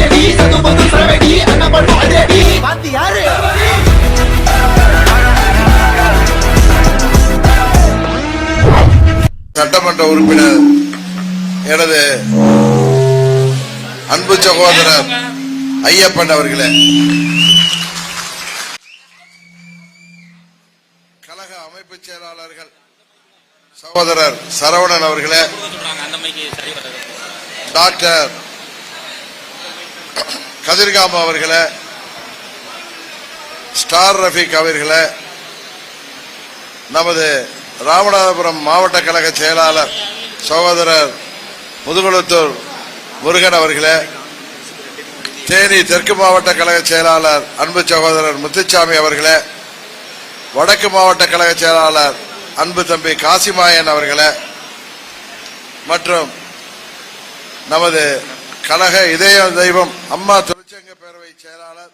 சரவெடி பாத்தி யாரு? சட்டமன்ற உறுப்பினர் எனது அன்பு சகோதரர் ஐயப்பன் அவர்களே. கழக அமைப்பு செயலாளர்கள் சகோதரர் சரவணன் அவர்களே. டாக்டர் கதிர்காம் அவர்களை ஸ்டார் ரஃபீக் அவர்களை நமது ராமநாதபுரம் மாவட்ட கழக செயலாளர் சகோதரர் முதுகுளத்தூர் முருகன் அவர்களே தேனி தெற்கு மாவட்ட கழக செயலாளர் அன்பு சகோதரர் முத்துச்சாமி அவர்களே வடக்கு மாவட்ட கழக செயலாளர் அன்பு தம்பி காசிமாயன் அவர்களே மற்றும் நமது கழக இதய தெய்வம் அம்மா தொழிற்சங்க பேரவை செயலாளர்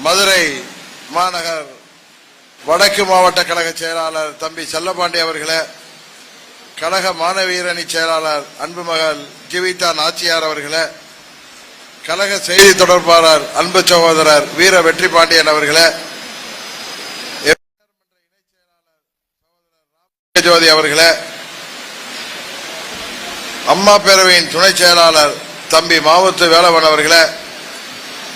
மதுரை மாநகர் வடக்கு மாவட்ட கழக செயலாளர் தம்பி செல்லபாண்டி அவர்களே கழக மாணவியரணி செயலாளர் அன்பு மகள் ஜீவிதா நாச்சியார் அவர்களே கழக செய்தி தொடர்பாளர் அன்பு சகோதரர் வீர வெற்றி பாண்டியன் அவர்களே ஜோதி அவர்களே அம்மா பேரவையின் துணை செயலாளர் தம்பி மாவத்து வேலவன் அவர்களே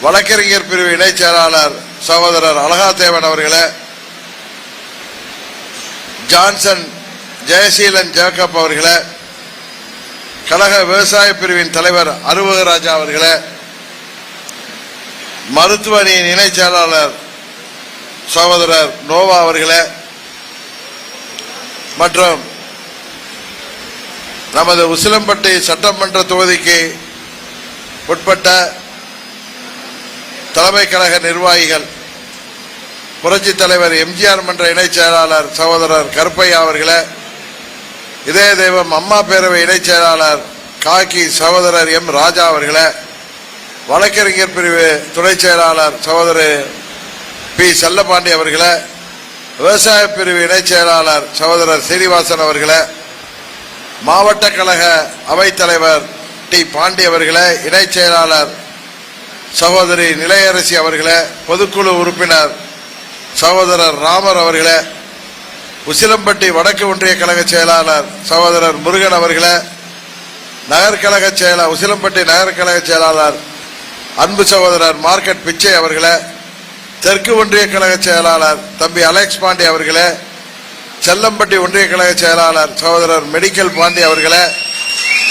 வழக்கறிஞர் பிரிவு இணைச் செயலாளர் சகோதரர் அழகாதேவன் அவர்களே ஜான்சன் ஜெயசீலன் ஜேக்கப் அவர்களே கழக விவசாய பிரிவின் தலைவர் அருவகராஜா அவர்களே மருத்துவ அணியின் இணைச் செயலாளர் சகோதரர் நோவா அவர்களே மற்றும் நமது உசிலம்பட்டி சட்டமன்ற தொகுதிக்கு உட்பட்ட தலைமை கழக நிர்வாகிகள் புரட்சி தலைவர் எம்ஜிஆர் மன்ற இணைச் செயலாளர் சகோதரர் கருப்பையா அவர்களே இதய தெய்வம் அம்மா பேரவை இணைச் செயலாளர் காக்கி சகோதரர் எம் ராஜா அவர்களே வழக்கறிஞர் பிரிவு துணை செயலாளர் சகோதரர் பி செல்லபாண்டி அவர்களே விவசாய பிரிவு இணைச் செயலாளர் சகோதரர் சீனிவாசன் அவர்களே மாவட்ட கழக அவைத்தலைவர் டி பாண்டி அவர்களே இணைச் செயலாளர் சகோதரி நிலையரசி அவர்களை பொதுக்குழு உறுப்பினர் சகோதரர் ராமர் அவர்களே உசிலம்பட்டி வடக்கு ஒன்றிய கழக செயலாளர் சகோதரர் முருகன் அவர்களை நகர்கழக செயலர் உசிலம்பட்டி நகர்கழக செயலாளர் அன்பு சகோதரர் மார்க்கெட் பிச்சை அவர்களே தெற்கு ஒன்றிய கழக செயலாளர் தம்பி அலெக்ஸ் பாண்டி அவர்களே செல்லம்பட்டி ஒன்றிய கழக செயலாளர் சகோதரர் மெடிக்கல் பாண்டி அவர்களே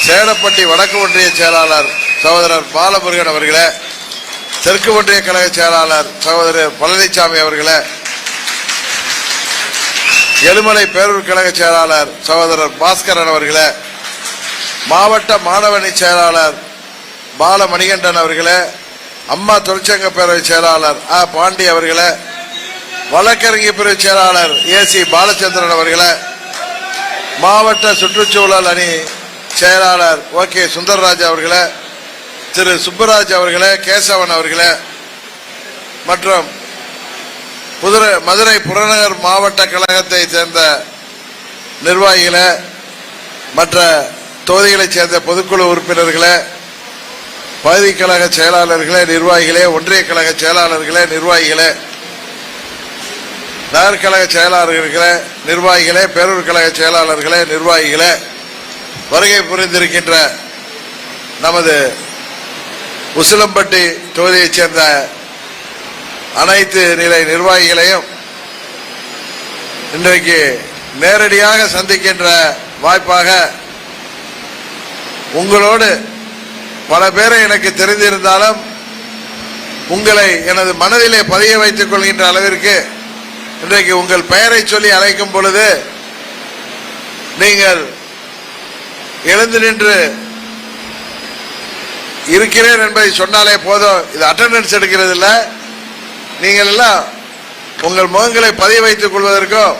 சேலப்பட்டி வடக்கு ஒன்றிய செயலாளர் சகோதரர் பாலமுருகன் அவர்களே தெற்கு ஒன்றிய கழக செயலாளர் சகோதரர் பழனிசாமி அவர்களே எலுமலை பேரூர் கழக செயலாளர் சகோதரர் பாஸ்கரன் அவர்களே மாவட்ட மாணவணி செயலாளர் பாலமணிகண்டன் அவர்களே அம்மா தொழிற்சங்க பேரவை செயலாளர் ஆ. பாண்டி அவர்களே வழக்கறிஞர் பிரிவு செயலாளர் ஏ. சி. பாலச்சந்திரன் அவர்களே மாவட்ட சுற்றுச்சூழல் அணி செயலாளர் ஓ கே சுந்தரராஜ் அவர்களே திரு சுப்பராஜ் அவர்களே கேசவன் அவர்களே மற்றும் புதுரை மதுரை புறநகர் மாவட்ட கழகத்தை சேர்ந்த நிர்வாகிகளை மற்ற தொகுதிகளைச் சேர்ந்த பொதுக்குழு உறுப்பினர்களை பகுதி கழக செயலாளர்களே நிர்வாகிகளே ஒன்றிய கழக செயலாளர்களே நிர்வாகிகளே நகர்கழக செயலாளர்களே நிர்வாகிகளே பேரூர் கழக செயலாளர்களே நிர்வாகிகளே வருகை புரிந்திருக்கின்ற நமது உசிலம்பட்டி தொகுதியைச் சேர்ந்த அனைத்து நிலை நிர்வாகிகளையும் இன்றைக்கு நேரடியாக சந்திக்கின்ற வாய்ப்பாக உங்களோடு பல பேரை எனக்கு தெரிந்திருந்தாலும் உங்களை எனது மனதிலே பதிய வைத்துக் கொள்கின்ற அளவிற்கு இன்றைக்கு உங்கள் பெயரை சொல்லி அழைக்கும் பொழுது நீங்கள் எழுந்து நின்று இருக்கிறேன் என்பதை சொன்னாலே போதும். இது அட்டண்டன்ஸ் எடுக்கிறது இல்லை நீங்கள் எல்லாம் உங்கள் முகங்களை பதிய வைத்துக் கொள்வதற்கும்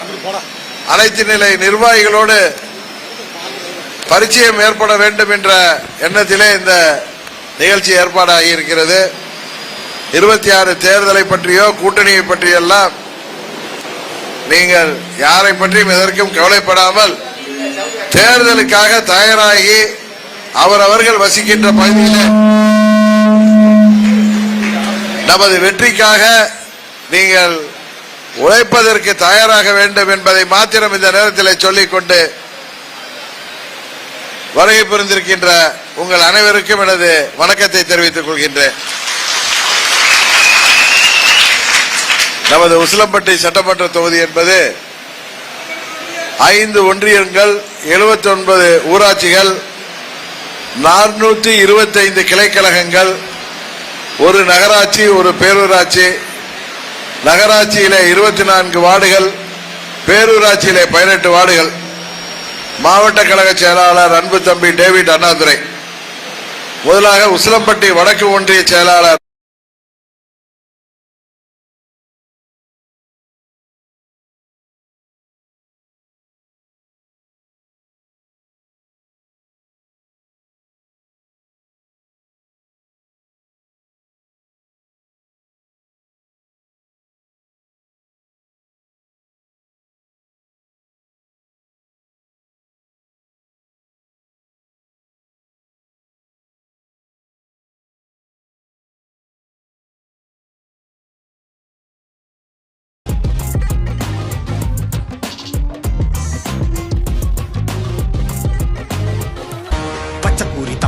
அனைத்து நிலை நிர்வாகிகளோடு பரிச்சயம் ஏற்பட வேண்டும் என்ற எண்ணத்திலே இந்த நிகழ்ச்சி ஏற்பாடாகி இருக்கிறது. இருபத்தி ஆறு தேர்தலை பற்றியோ கூட்டணியை பற்றியெல்லாம் நீங்கள் யாரை பற்றியும் எதற்கும் கவலைப்படாமல் தேர்தலுக்காக தயாராகி அவரவர்கள் வசிக்கின்ற பகுதியில் நமது வெற்றிக்காக நீங்கள் உழைப்பதற்கு தயாராக வேண்டும் என்பதை மாத்திரம் இந்த நேரத்தில் சொல்லிக்கொண்டு வருகை புரிந்திருக்கின்ற உங்கள் அனைவருக்கும் எனது வணக்கத்தை தெரிவித்துக் கொள்கின்றேன். நமது உசிலம்பட்டி சட்டமன்ற தொகுதி என்பது ஐந்து ஒன்றியங்கள் 79 ஒன்பது ஊராட்சிகள் நானூற்றி இருபத்தைந்து கிளைக்கழகங்கள் ஒரு நகராட்சி ஒரு பேரூராட்சி நகராட்சியிலே இருபத்தி நான்கு வார்டுகள் பேரூராட்சியிலே பதினெட்டு வார்டுகள். மாவட்ட கழக செயலாளர் அன்பு தம்பி டேவிட் அண்ணாதுரை. முதலாக உசிலம்பட்டி வடக்கு ஒன்றிய செயலாளர்